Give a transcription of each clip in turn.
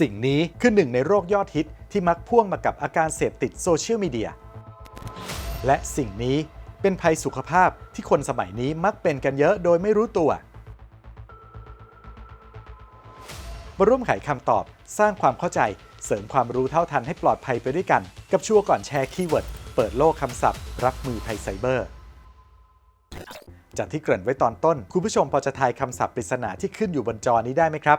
สิ่งนี้คือหนึ่งในโรคยอดฮิตที่มักพ่วงมากับอาการเสพติดโซเชียลมีเดีย และสิ่งนี้เป็นภัยสุขภาพที่คนสมัยนี้มักเป็นกันเยอะโดยไม่รู้ตัว มาร่วมไขคำตอบสร้างความเข้าใจเสริมความรู้เท่าทันให้ปลอดภัยไปด้วยกัน กับชัวร์ก่อนแชร์คีย์เวิร์ดเปิดโลกคำศัพท์ รับมือภัยไซเบอร์ จากที่เกริ่นไว้ตอนต้น คุณผู้ชมพอจะทายคำศัพท์ปริศนาที่ขึ้นอยู่บนจอนี้ได้ไหมครับ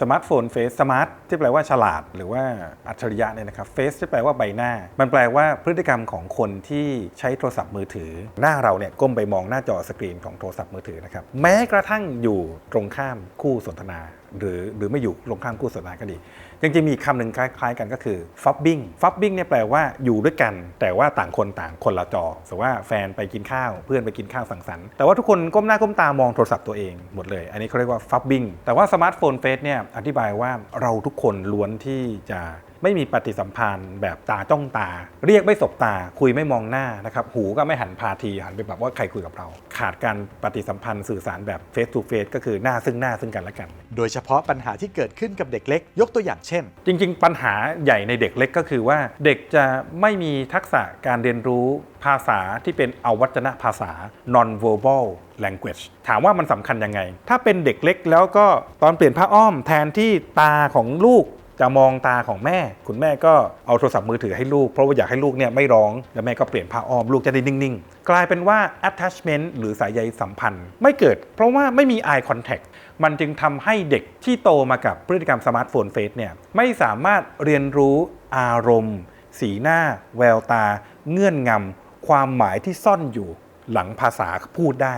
สมาร์ทโฟนเฟสสมาร์ทที่แปลว่าฉลาด หรือว่าอัจฉริยะเนี่ยนะครับเฟสที่แปลว่าใบหน้า มันแปลว่าพฤติกรรมของคนที่ใช้โทรศัพท์มือถือ หน้าเราเนี่ยก้มไปมองหน้าจอสกรีนของโทรศัพท์มือถือนะครับแม้กระทั่งอยู่ตรงข้ามคู่สนทนาหรือหรือไม่อยู่ตรงข้ามคู่สนทนาก็ดียังจะมีคำหนึ่งคล้าย ๆ กันก็คือฟับบิ้งฟับบิ้งเนี่ยแปลว่าอยู่ด้วยกัน แต่ว่าต่างคนต่างคนละจอสมมติว่าแฟนไปกินข้าวเพื่อนไปกินข้าวสังสรรค์แต่ว่าทุกคนก้มหน้าก้มตามองโทรศัพท์ตัวเองหมดเลย อันนี้เขาเรียกว่าฟับบิ้งแต่ว่าสมาร์ทโฟนเฟสเนี่ยอธิบายว่าเราทุกคนล้วนที่จะ ไม่มีปฏิสัมพันธ์แบบตาจ้องตา เรียกไม่สบตา คุยไม่มองหน้านะครับ หูก็ไม่หันพาทีหันไปแบบว่าใครคุยกับเรา ขาดการปฏิสัมพันธ์สื่อสารแบบ face to face ก็คือหน้าซึ่งหน้าซึ่งกันและกัน โดยเฉพาะปัญหาที่เกิดขึ้นกับเด็กเล็ก ยกตัวอย่างเช่น จริง ๆ ปัญหาใหญ่ในเด็กเล็กก็คือว่าเด็กจะไม่มีทักษะการเรียนรู้ภาษาที่เป็นอวัจนภาษา non verbal language ถามว่ามันสำคัญยังไง ถ้าเป็นเด็กเล็กแล้วก็ตอนเปลี่ยนผ้าอ้อมแทนที่ตาของลูก จะมองตาของแม่ คุณแม่ก็เอาโทรศัพท์มือถือให้ลูก เพราะว่าอยากให้ลูกเนี่ยไม่ร้อง แล้วแม่ก็เปลี่ยนผ้าอ้อมลูกจะได้นิ่ง ๆ กลายเป็นว่า attachment หรือสายใยสัมพันธ์ ไม่เกิด เพราะว่าไม่มี eye contact มันจึงทำให้เด็กที่โตมากับพฤติกรรมสมาร์ทโฟนเฟสเนี่ยไม่สามารถเรียนรู้อารมณ์ สีหน้า แววตา เงื่อนงำความหมายที่ซ่อนอยู่หลังภาษาพูดได้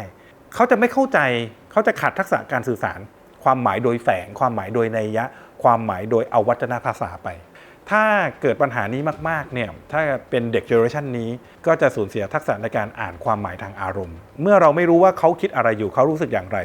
เขาจะไม่เข้าใจเขาจะขาดทักษะการสื่อสาร ความหมายโดยแฝง ความหมายโดยนัยยะ ความหมายโดยเอาวัฒนภาษาไป ถ้าเกิดปัญหานี้มากๆเนี่ยถ้าเป็นเด็กเจเนอเรชันนี้ก็จะสูญเสียทักษะในการอ่านความหมายทางอารมณ์ เมื่อเราไม่รู้ว่าเขาคิดอะไรอยู่เขารู้สึกอย่างไร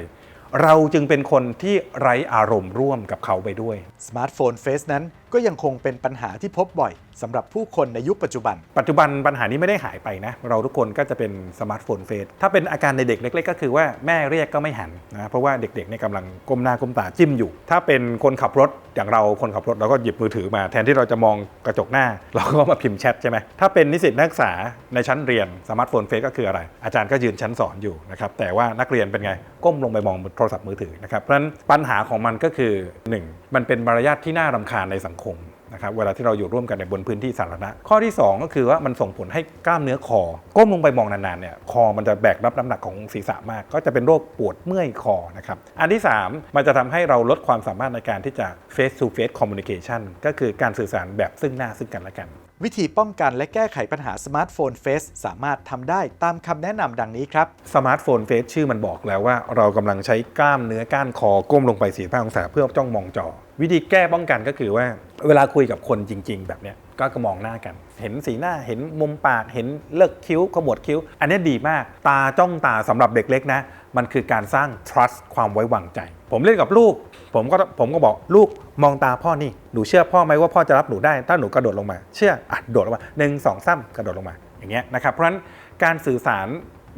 เราจึงเป็นคนที่ไร้อารมณ์ร่วมกับเขาไปด้วยสมาร์ทโฟนเฟสนั้น ก็ยังคงเป็นปัญหาที่พบบ่อยสำหรับผู้คนในยุคปัจจุบัน ปัจจุบันปัญหานี้ไม่ได้หายไปนะ เราทุกคนก็จะเป็นสมาร์ทโฟนเฟสถ้าเป็นอาการในเด็กเล็ก ๆ ก็คือว่าแม่เรียกก็ไม่หันนะเพราะว่าเด็กๆเนี่ยกำลังก้มหน้าก้มตาจิ้มอยู่ ถ้าเป็นคนขับรถอย่างเราคนขับรถเราก็หยิบมือถือมา แทนที่เราจะมองกระจกหน้า เราก็มาพิมพ์แชทใช่ไหมถ้าเป็นนิสิตนักศึกษาในชั้นเรียนสมาร์ทโฟนเฟสก็คืออะไร อาจารย์ก็ยืนชั้นสอนอยู่นะครับแต่ว่านักเรียนเป็นไงก้มลงไปมองโทรศัพท์มือถือนะครับเพราะฉะนั้นปัญหาของมันก็คือหนึ่งมันเป็นมารยาทที่น่ารำคาญในสังคมนะครับเวลาที่เราอยู่ร่วมกันในบนพื้นที่สาธารณะ ข้อที่ 2 ก็คือว่ามันส่งผลให้กล้ามเนื้อคอ ก้มลงไปมองนานๆเนี่ยคอมันจะแบกรับน้ำหนักของศีรษะมาก ก็จะเป็นโรคปวดเมื่อยคอนะครับอันที่ 3 มันจะทำให้เราลดความสามารถในการที่จะ face to face communication ก็คือการสื่อสารแบบซึ่งหน้าซึ่งกันและกัน วิธีป้องกันและแก้ไขปัญหาสมาร์ทโฟนเฟสสามารถทำได้ตามคำแนะนำดังนี้ครับ สมาร์ทโฟนเฟสชื่อมันบอกแล้วว่า เรากำลังใช้กล้ามเนื้อก้านคอก้มลงไป45องศาเพื่อจ้องมองจอ วิธีแก้ป้องกันก็คือว่า เวลาคุยกับคนจริง ๆ แบบเนี้ยก็กมองหน้ากัน เห็นสีหน้าเห็นมุมปากเห็นเลิกคิ้วขมวดคิ้ว อันนี้ดีมาก ตาจ้องตาสำหรับเด็กเล็กนะ มันคือการสร้าง trust ความไว้วางใจ ผมเล่นกับลูก ผมก็ผมก็บอกลูกมองตาพ่อนี่ หนูเชื่อพ่อไหมว่าพ่อจะรับหนูได้ ถ้าหนูกระโดดลงมา เชื่ออะโดดลงมาหนึ่งสองสามกระโดดลงมา อย่างเงี้ยนะครับ เพราะฉะนั้นการสื่อสาร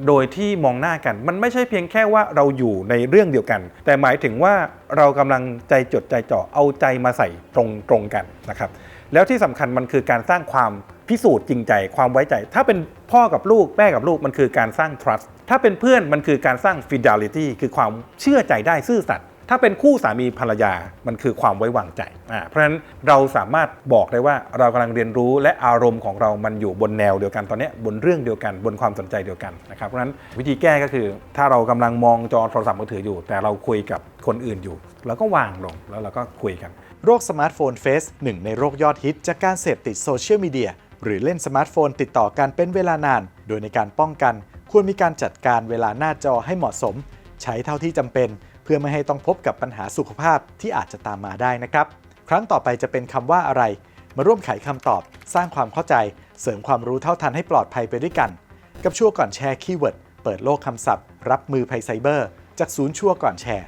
โดยที่มองหน้ากัน มันไม่ใช่เพียงแค่ว่าเราอยู่ในเรื่องเดียวกัน แต่หมายถึงว่าเรากำลังใจจดใจจ่อเอาใจมาใส่ตรงตรงกันนะครับ แล้วที่สำคัญมันคือการสร้างความพิสูจน์จริงใจความไว้ใจ ถ้าเป็นพ่อกับลูกแม่กับลูกมันคือการสร้าง trust ถ้าเป็นเพื่อนมันคือการสร้าง fidelity คือความเชื่อใจได้ซื่อสัตย์ถ้าเป็นคู่สามีภรรยามันคือความไว้วางใจอ่าเพราะฉะนั้นเราสามารถบอกได้ว่าเรากำลังเรียนรู้และอารมณ์ของเรามันอยู่บนแนวเดียวกันตอนนี้บนเรื่องเดียวกันบนความสนใจเดียวกันนะครับเพราะฉะนั้นวิธีแก้ก็คือ ถ้าเรากำลังมองจอโทรศัพท์มือถืออยู่ แต่เราคุยกับคนอื่นอยู่เราก็วางลงแล้วเราก็คุยกัน โรคสมาร์ทโฟนเฟสหนึ่งในโรคยอดฮิตจากการเสพติดโซเชียลมีเดียหรือเล่นสมาร์ทโฟนติดต่อกันเป็นเวลานาน โดยในการป้องกัน ควรมีการจัดการเวลาหน้าจอให้เหมาะสม ใช้เท่าที่จำเป็น เพื่อไม่ให้ต้องพบกับปัญหาสุขภาพที่อาจจะตามมาได้นะครับ ครั้งต่อไปจะเป็นคำว่าอะไร มาร่วมไขคำตอบ สร้างความเข้าใจ เสริมความรู้เท่าทันให้ปลอดภัยไปด้วยกัน กับชั่วก่อนแชร์คีย์เวิร์ดเปิดโลกคำศัพท์ รับมือภัยไซเบอร์ จากศูนย์ชั่วก่อนแชร์